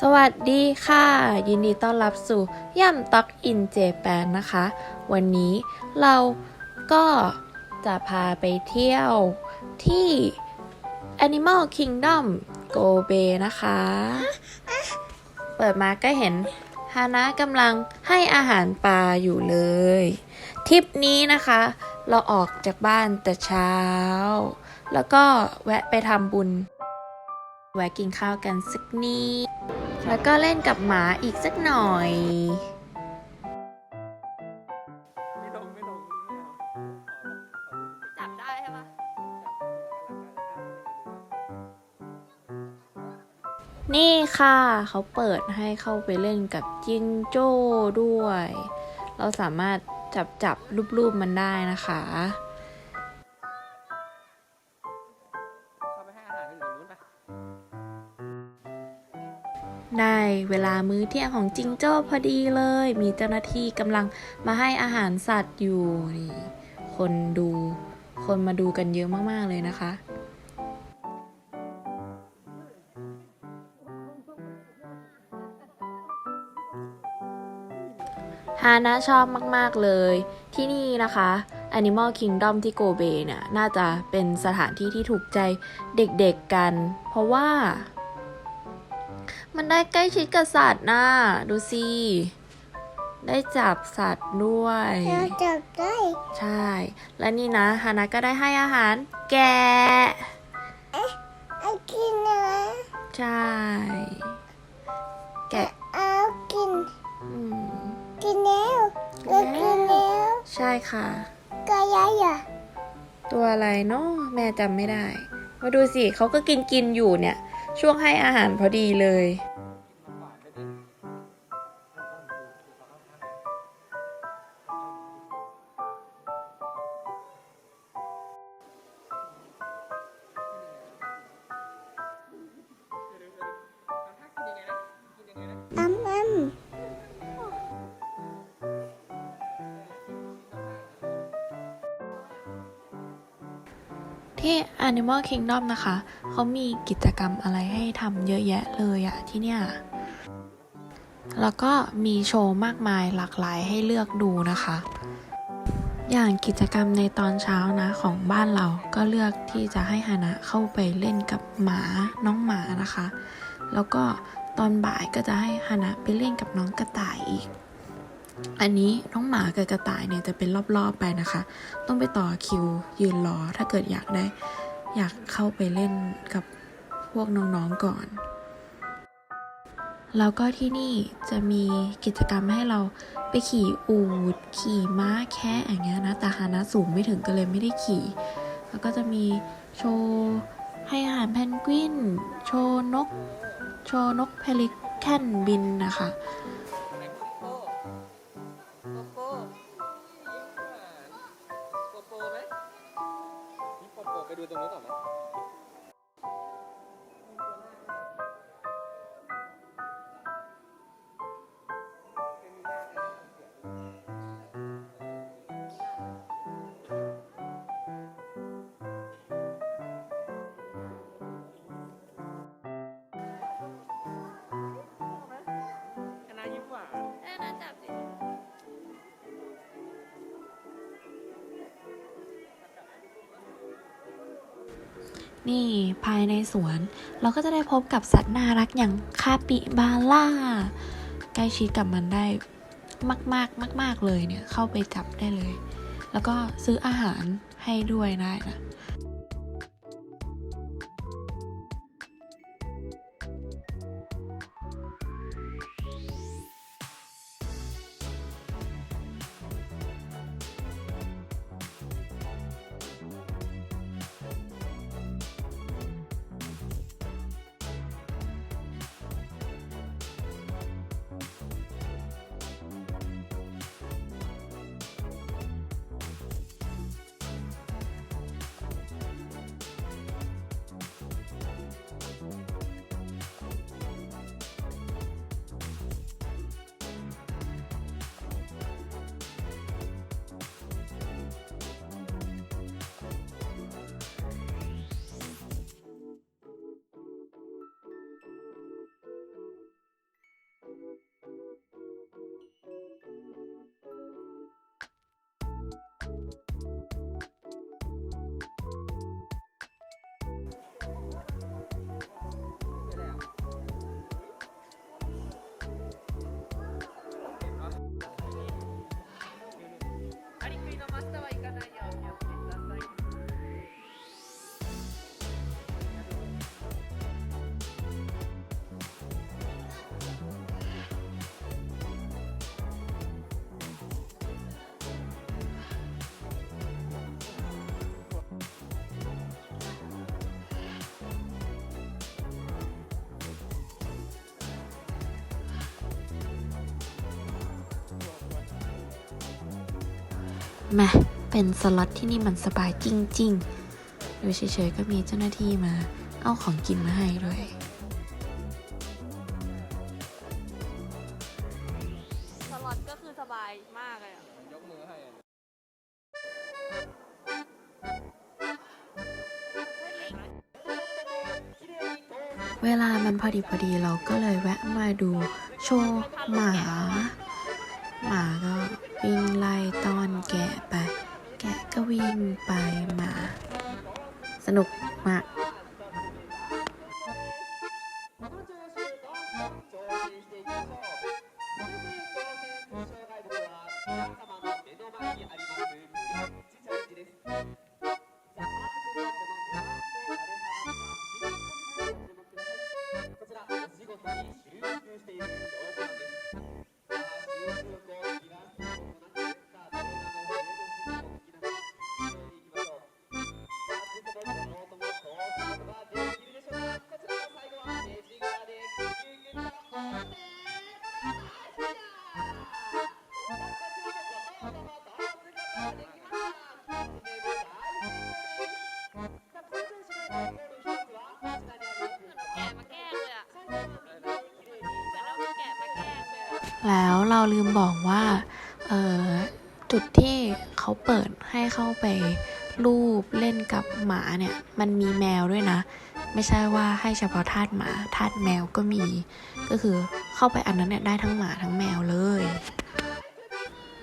สวัสดีค่ะ ยินดีต้อนรับสู่ย่ำต็อกอินเจแปนนะคะ วันนี้เราก็จะพาไปเที่ยวที่ Animal Kingdom โกเบนะคะ เปิดมาก็เห็นฮานะกำลังให้อาหารปลาอยู่เลยทริปนี้นะคะ เราออกจากบ้านแต่เช้า แล้วก็แวะไปทำบุญ แวะกินข้าวกันสักนิด แล้วก็เล่นกับหมาอีกสักหน่อยไม่ลงไม่ลงไม่เอาจับได้ใช่ปะนี่ค่ะ เขาเปิดให้เข้าไปเล่นกับจิงโจ้ด้วย เราสามารถจับจับรูปๆมันได้นะคะ ได้เวลามื้อเที่ยงของจิงโจ้พอดีเลย มีเจ้าหน้าที่กำลังมาให้อาหารสัตว์อยู่นี่คนดูคนมาดูกันเยอะมาก ๆ เลยนะคะ ฮานะชอบมาก ๆ เลย ที่นี่นะคะ Animal Kingdom ที่โกเบเนี่ย น่าจะเป็นสถานที่ที่ถูกใจเด็ก ๆ กัน เพราะว่า มันได้ใกล้ชิดกับสัตว์นะดูสิ ได้จับสัตว์ด้วย เราจับได้ ใช่ และนี่นะฮานะก็ได้ให้อาหาร แกะเอากินนะใช่ แกะเอากิน อืม กินแล้วเรากินแล้วใช่ค่ะก็ยายอะตัวอะไรเนาะแม่จำไม่ได้ มาดูสิเขาก็กินกินอยู่เนี่ย ช่วงให้อาหารพอดีเลย ที่ Animal Kingdom นะคะ เขามีกิจกรรมอะไรให้ทำเยอะแยะเลยอะที่เนี่ย แล้วก็มีโชว์มากมายหลากหลายให้เลือกดูนะคะ อย่างกิจกรรมในตอนเช้านะของบ้านเราก็เลือกที่จะให้ฮานะเข้าไปเล่นกับหมาน้องหมานะคะ แล้วก็ตอนบ่ายก็จะให้ฮานะไปเล่นกับน้องกระต่ายอีก อันนี้น้องหมากับกระต่ายเนี่ยจะเป็นรอบๆไปนะคะ ต้องไปต่อคิวยืนรอถ้าเกิดอยากได้ อยากเข้าไปเล่นกับพวกน้องๆก่อน แล้วก็ที่นี่จะมีกิจกรรมให้เราไปขี่อูดขี่ม้าแคะอย่างเงี้ยนะแต่ฮานะสูงไม่ถึงก็เลยไม่ได้ขี่ แล้วก็จะมีโชว์ให้อาหารแพนกวิน โชว์นก โชว์นกเพลิแคนบินนะคะ นี่โปโปไป นี่ภายในสวน เราก็จะได้พบกับสัตว์น่ารักอย่างคาปิบาร่าใกล้ชิดกับมันได้มากๆมาก ๆเลยเนี่ยเข้าไปจับได้เลย แล้วก็ซื้ออาหารให้ด้วยได้นะ แหม่เป็นสล็อตที่นี่มันสบายจริงๆอยู่เฉยๆก็มีเจ้าหน้าที่มา เอาของกินมาให้ด้วยสล็อตก็คือสบายมากเลยอะยกมือให้อะเวลามันพอดีพอดีเราก็เลยแวะมาดูโชว์หมา หมาก็ วิ่งไล่ต้อนแกะไป แกะก็วิ่งไปมา สนุกมากแก แล้วเราลืมบอกว่าเออจุดที่เขาเปิดให้เข้าไปรูปเล่นกับหมาเนี่ย มันมีแมวด้วยนะ ไม่ใช่ว่าให้เฉพาะทาสหมาทาสแมวก็มี ก็คือเข้าไปอันนั้นเนี่ยได้ทั้งหมาทั้งแมวเลย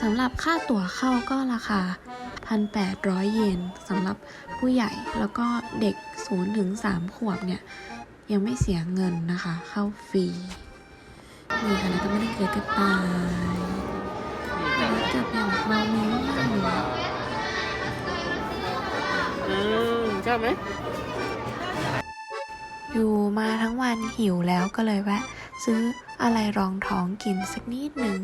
สำหรับค่าตั๋วเข้าก็ราคา 1,800 เยนสำหรับผู้ใหญ่แล้วก็เด็ก0ถึง3ขวบเนี่ย ยังไม่เสียเงินนะคะ เข้าฟรี นี่ค่ะแล้วก็ไม่ได้เกิดกระต่ายแล้วจับอย่างเมามือมากเลยออืมชอบไหมอยู่มาทั้งวันหิวแล้วก็เลยแวะ ซื้ออะไรรองท้องกินสักนิดหนึ่ง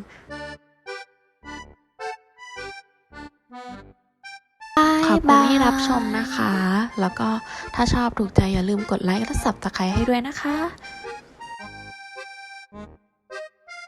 ขอบคุณที่รับชมนะคะ แล้วก็ถ้าชอบถูกใจอย่าลืมกดไลค์และสับตะไคร้ให้ด้วยนะคะ